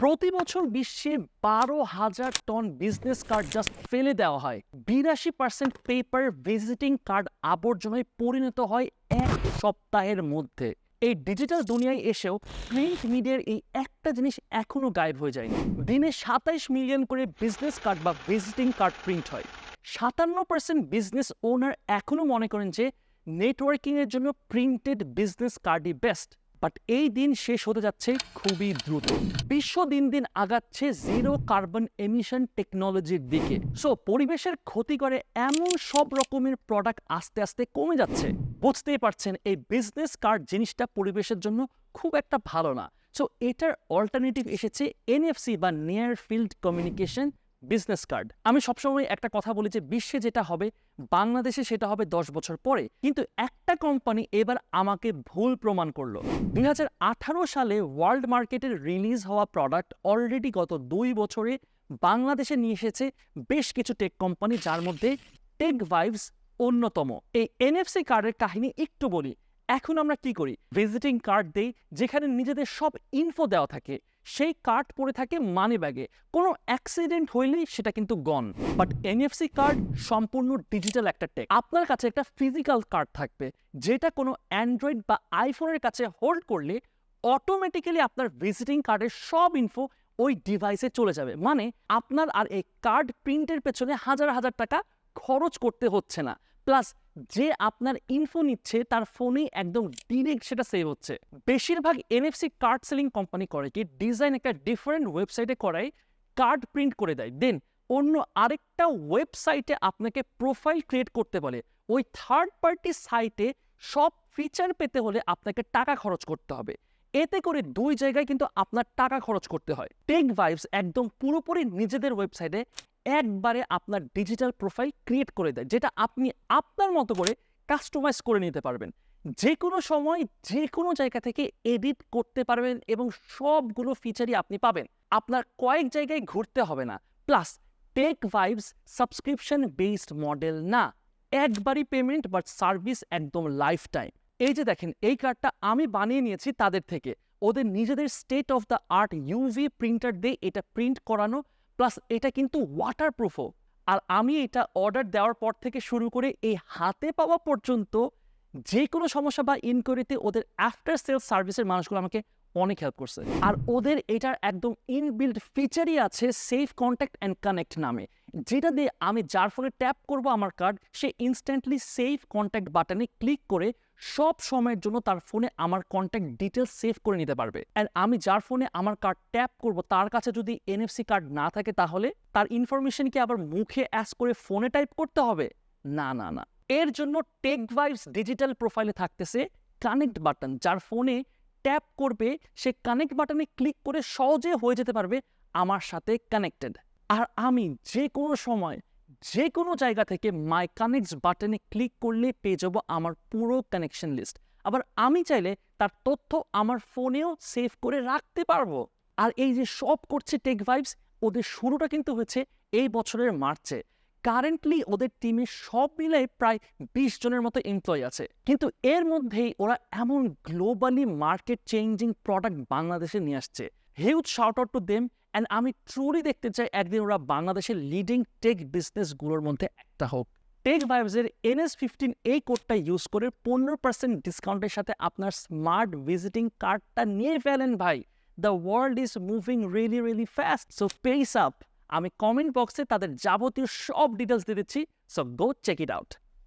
প্রতি বছর বিশ্বে বারো হাজার টন বিজনেস কার্ড জাস্ট ফেলে দেওয়া হয়। বিরাশি পার্সেন্ট পেপার ভিজিটিং কার্ড আবর্জনায় পরিণত হয় এক সপ্তাহের মধ্যে। এই ডিজিটাল দুনিয়ায় এসেও প্রিন্ট মিডিয়ার এই একটা জিনিস এখনও গায়েব হয়ে যায়নি। দিনে সাতাইশ মিলিয়ন করে বিজনেস কার্ড বা ভিজিটিং কার্ড প্রিন্ট হয়। সাতান্ন পার্সেন্ট বিজনেস ওনার এখনও মনে করেন যে নেটওয়ার্কিংয়ের জন্য প্রিন্টেড বিজনেস কার্ডই বেস্ট বাট এই দিন শেষ হতে যাচ্ছে খুবই দ্রুত। বিশ্ব দিন দিন আগাচ্ছে জিরো কার্বন এমিশন টেকনোলজির দিকে। সো পরিবেশের ক্ষতি করে এমন সব রকমের প্রোডাক্ট আস্তে আস্তে কমে যাচ্ছে। বুঝতেই পারছেন, এই বিজনেস কার্ড জিনিসটা পরিবেশের জন্য খুব একটা ভালো না। সো এটার অল্টারনেটিভ এসেছে এনএফসি বা near field communication business card আমি সবসময় একটা কথা বলি যে বিশ্বে যেটা হবে, বাংলাদেশে সেটা হবে দশ বছর পরে। কিন্তু একটা কোম্পানি এবার আমাকে ভুল প্রমাণ করল। দুই হাজার আঠারো সালে ওয়ার্ল্ড মার্কেটের রিলিজ হওয়া প্রোডাক্ট অলরেডি গত দুই বছরে বাংলাদেশে নিয়ে এসেছে বেশ কিছু টেক কোম্পানি যার মধ্যে টেক ভাইভস অন্যতম। এই এনএফসি কার্ডের কাহিনী একটু বলি। এখন আমরা কি করি? ভিজিটিং কার্ড দেই, যেখানে নিজেদের সব ইনফো দেওয়া থাকে। সেই কার্ড পড়ে থাকে মানি ব্যাগে কোনো অ্যাক্সিডেন্ট হইলেই সেটা কিন্তু গন বাট এনএফসি কার্ড সম্পূর্ণ ডিজিটাল একটা টেক আপনার কাছে একটা ফিজিক্যাল কার্ড থাকবে, যেটা কোনো অ্যান্ড্রয়েড বা আইফোনের কাছে হোল্ড করলে অটোমেটিক্যালি আপনার ভিজিটিং কার্ডের সব ইনফো ওই ডিভাইসে চলে যাবে। মানে আপনার আর এই কার্ড প্রিন্টের পেছনে হাজার হাজার টাকা খরচ করতে হচ্ছে না। প্লাস যে আপনার ইনফো নিচ্ছে, তার ফোনে একদম ডিরেক্ট সেটা সেভ হচ্ছে। বেশিরভাগ এনএফসি কার্ড সেলিং কোম্পানি করে কি ডিজাইন একটা ডিফারেন্ট ওয়েবসাইটে করায় কার্ড প্রিন্ট করে দেয়। দেন অন্য আরেকটা ওয়েবসাইটে আপনাকে প্রোফাইল ক্রিয়েট করতে বলে। ওই থার্ড পার্টি সাইটে সব ফিচার পেতে হলে আপনাকে টাকা খরচ করতে হবে। এতে করে দুই জায়গায় কিন্তু আপনার টাকা খরচ করতে হয়। টেক ভাইবস একদম পুরোপুরি নিজেদের ওয়েবসাইটে একবারে আপনার ডিজিটাল প্রোফাইল ক্রিয়েট করে দেয়, যেটা আপনি আপনার মতো করে কাস্টমাইজ করে নিতে পারবেন। যে কোনো সময় যে কোনো জায়গা থেকে এডিট করতে পারবেন এবং সবগুলো ফিচারই আপনি পাবেন। আপনার কয়েক জায়গায় ঘুরতে হবে না। Plus Tech Vibes subscription based model না। একবারই পেমেন্ট বাট সার্ভিস একদম লাইফ টাইম এই যে দেখেন, এই কার্ডটা আমি বানিয়ে নিয়েছি তাদের থেকে। ওদের নিজেদের state of the art UV printer দিয়ে এটা প্রিন্ট করানো প্লাস এটা কিন্তু ওয়াটারপ্রুফও আর আমি এটা অর্ডার দেওয়ার পর থেকে শুরু করে এই হাতে পাওয়া পর্যন্ত যে কোনো সমস্যা বা ইনকোয়ারিতে ওদের আফটার সেল সার্ভিসের মানুষগুলো আমাকে অনেক হেল্প করছে। আর ওদের এটার একদম ইনবিল্ড ফিচারই আছে সেফ কন্ট্যাক্ট অ্যান্ড কানেক্ট নামে। যেটা দিয়ে আমি যার ফোনে ট্যাপ করব আমার কার্ড সে ইনস্ট্যান্টলি সেফ কন্ট্যাক্ট বাটনে ক্লিক করে সব সময়ের জন্য তার ফোনে আমার কন্ট্যাক্ট ডিটেলস সেভ করে নিতে পারবে। অ্যান্ড আমি যার ফোনে আমার কার্ড ট্যাপ করব, তার কাছে যদি এনএফসি কার্ড না থাকে তাহলে তার ইনফরমেশন কি আবার মুখে অ্যাস করে ফোনে টাইপ করতে হবে? না না না। এর জন্য টেক ভাইবস ডিজিটাল প্রোফাইলে থাকতেছে কানেক্ট বাটন যার ফোনে ট্যাপ করবে, সে কানেক্ট বাটনে ক্লিক করে সহজে হয়ে যেতে পারবে আমার সাথে কানেক্টেড আর আমি যে কোনো সময় যে কোনো জায়গা থেকে মাই কানেক্টস বাটনে ক্লিক করলে পেয়ে যাব আমার পুরো কানেকশন লিস্ট আবার আমি চাইলে তার তথ্য আমার ফোনেও সেভ করে রাখতে পারব। আর এই যে সব করছে টেক ভাইবস ওদের শুরুটা কিন্তু হয়েছে এই বছরের মার্চে। কারেন্টলি ওদের টিমে সব মিলে প্রায় বিশ জনের মতো এমপ্লয়ি আছে। কিন্তু এর মধ্যেই ওরা এমন গ্লোবালি মার্কেট চেঞ্জিং প্রোডাক্ট বাংলাদেশে নিয়ে আসছে। Huge shout out to them and আমি ট্রুলি দেখতে চাই একদিন ওরা বাংলাদেশের লিডিং টেক বিজনেসগুলোর মধ্যে একটা হোক। টেক ভাইবসের এনএস ফিফটিন এই কোডটা ইউজ করে পনেরো পার্সেন্ট ডিসকাউন্টের সাথে আপনার স্মার্ট ভিজিটিং কার্ডটা নিয়ে ফেলেন ভাই। The world is moving really really fast so pace up আমি কমেন্ট বক্সে তাদের যাবতীয় সব ডিটেলস দিয়ে দিচ্ছি so go check it out